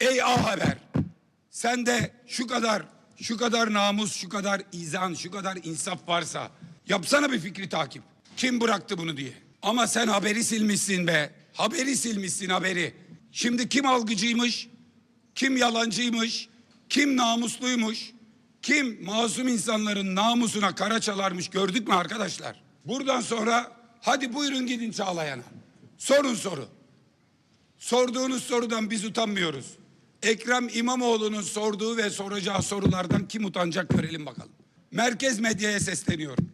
Ey A Haber. Sen de şu kadar şu kadar namus, şu kadar izan, şu kadar insaf varsa yapsana bir fikri takip. Kim bıraktı bunu diye. Ama sen haberi silmişsin be. Haberi silmişsin haberi. Şimdi kim algıcıymış? Kim yalancıymış? Kim namusluymuş? Kim masum insanların namusuna kara çalarmış gördük mü arkadaşlar? Buradan sonra hadi buyurun gidin Çağlayan'a. Sorun soru. Sorduğunuz sorudan biz utanmıyoruz. Ekrem İmamoğlu'nun sorduğu ve soracağı sorulardan kim utanacak görelim bakalım. Merkez medyaya sesleniyorum.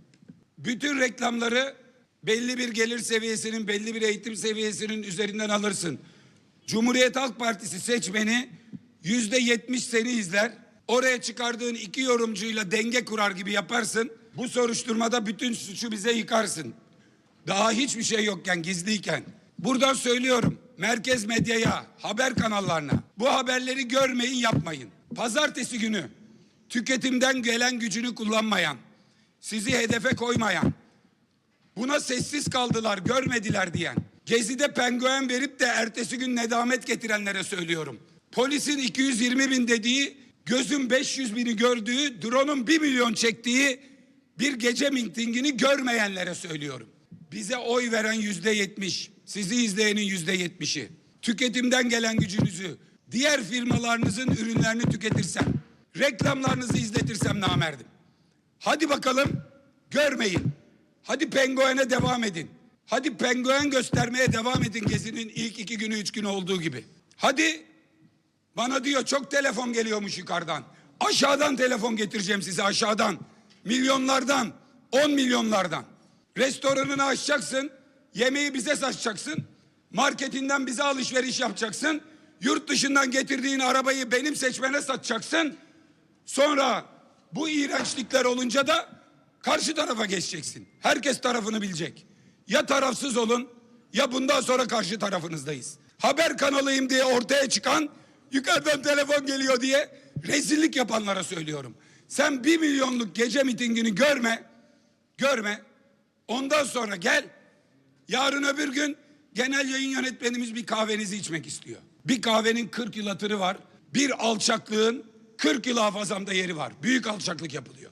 Bütün reklamları belli bir gelir seviyesinin, belli bir eğitim seviyesinin üzerinden alırsın. Cumhuriyet Halk Partisi seçmeni yüzde yetmiş seni izler. Oraya çıkardığın iki yorumcuyla denge kurar gibi yaparsın. Bu soruşturmada bütün suçu bize yıkarsın. Daha hiçbir şey yokken gizliyken. Buradan söylüyorum merkez medyaya, haber kanallarına bu haberleri görmeyin yapmayın. Pazartesi günü tüketimden gelen gücünü kullanmayan, sizi hedefe koymayan, buna sessiz kaldılar, görmediler diyen, gezide penguen verip de ertesi gün nedamet getirenlere söylüyorum. Polisin 220 bin dediği, gözün 500 bini gördüğü, drone'un 1 milyon çektiği bir gece mitingini görmeyenlere söylüyorum. Bize oy veren yüzde yetmiş, sizi izleyenin yüzde yetmişi. Tüketimden gelen gücünüzü, diğer firmalarınızın ürünlerini tüketirsem, reklamlarınızı izletirsem namerdim. Hadi bakalım görmeyin. Hadi penguene devam edin. Hadi penguen göstermeye devam edin gezinin ilk iki günü üç günü olduğu gibi. Hadi bana diyor çok telefon geliyormuş yukarıdan. Aşağıdan telefon getireceğim size aşağıdan. Milyonlardan, on milyonlardan. Restoranını açacaksın, yemeği bize satacaksın. Marketinden bize alışveriş yapacaksın. Yurt dışından getirdiğin arabayı benim seçmene satacaksın. Sonra bu iğrençlikler olunca da karşı tarafa geçeceksin. Herkes tarafını bilecek. Ya tarafsız olun ya bundan sonra karşı tarafınızdayız. Haber kanalıyım diye ortaya çıkan yukarıdan telefon geliyor diye rezillik yapanlara söylüyorum. Sen bir milyonluk gece mitingini görme, görme. Ondan sonra gel. Yarın öbür gün genel yayın yönetmenimiz bir kahvenizi içmek istiyor. Bir kahvenin 40 yıl hatırı var. Bir alçaklığın 40 yıl hafızamda yeri var. Büyük alçaklık yapılıyor.